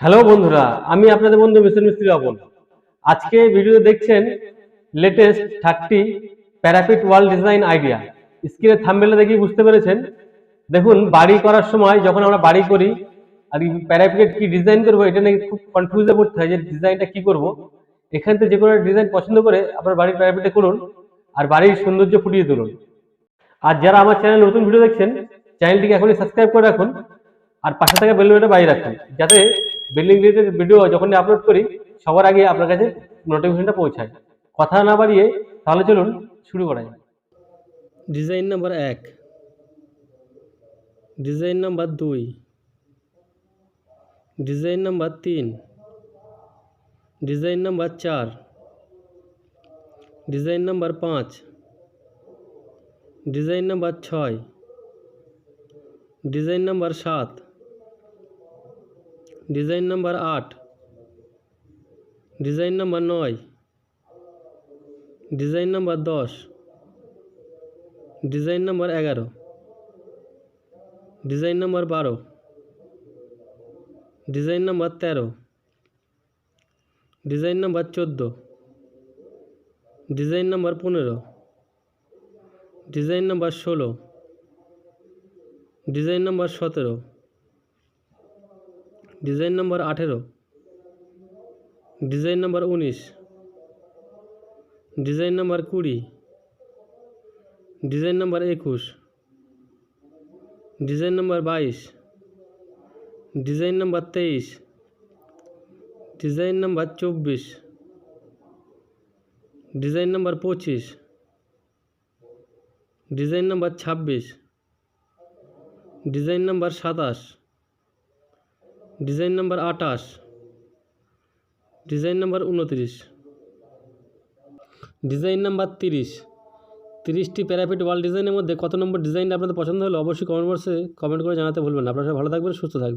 Hello বন্ধুরা, আমি আপনাদের বন্ধু মিশন মিস্ত্রি অপন আজকে ভিডিও দেখছেন latest thirty parapet wall design idea স্ক্রিনে থাম্বেলে দেখি বুঝতে পেরেছেন। দেখুন, বাড়ি করার সময় যখন আমরা বাড়ি করি, আর প্যারাপিট কি ডিজাইন করব, এটা নিয়ে খুব কনফিউজে পড়তে হয় যে ডিজাইনটা কি করব। এখান থেকে যে কোনো ডিজাইন পছন্দ করে আপনার বাড়ির প্যারাপিটে করুন, আর বাড়ির সৌন্দর্য ফুটিয়ে তুলুন। আর যারা আমার চ্যানেল নতুন ভিডিও দেখছেন চ্যানেলটিকে এখনই সাবস্ক্রাইব করে রাখুন, আর পাশে থাকা বেল বাটনটা বাইরে রাখুন, যাতে বিল্ডিং রিলেটেড ভিডিও যখনই আপলোড করি, সবার আগে আপনার কাছে নোটিফিকেশনটা পৌঁছায়। কথা না বাড়িয়ে তাহলে চলুন শুরু করা যাক। ডিজাইন নাম্বার এক। ডিজাইন নাম্বার দুই। ডিজাইন নাম্বার তিন। ডিজাইন নাম্বার চার। ডিজাইন নাম্বার পাঁচ। ডিজাইন নাম্বার ছয়। ডিজাইন নাম্বার সাত। ডিজাইন নাম্বার আট ডিজাইন নাম্বার নয় ডিজাইন নাম্বার দশ ডিজাইন নাম্বার এগারো ডিজাইন নাম্বার বারো ডিজাইন নাম্বার তেরো ডিজাইন নাম্বার চোদ্দ ডিজাইন নাম্বার পনেরো ডিজাইন নাম্বার ষোলো ডিজাইন নাম্বার সতেরো ডিজাইন নাম্বার আঠেরো ডিজাইন নাম্বার উনিশ ডিজাইন নাম্বার কুড়ি ডিজাইন নাম্বার একুশ ডিজাইন নাম্বার বাইশ ডিজাইন নাম্বার তেইশ ডিজাইন নাম্বার চব্বিশ ডিজাইন নাম্বার পঁচিশ ডিজাইন নাম্বার ছাব্বিশ ডিজাইন নাম্বার সাতাশ ডিজাইন নাম্বার আটাশ ডিজাইন নাম্বার উনত্রিশ। ডিজাইন নাম্বার তিরিশ। তিরিশটি প্যারাপিট ওয়াল ডিজাইনের মধ্যে কত নম্বর ডিজাইনটা আপনাদের পছন্দ হলে অবশ্যই কমেন্ট বক্সে কমেন্ট করে জানাতে ভুলবেন না। আপনারা ভালো থাকবেন, সুস্থ থাকবেন।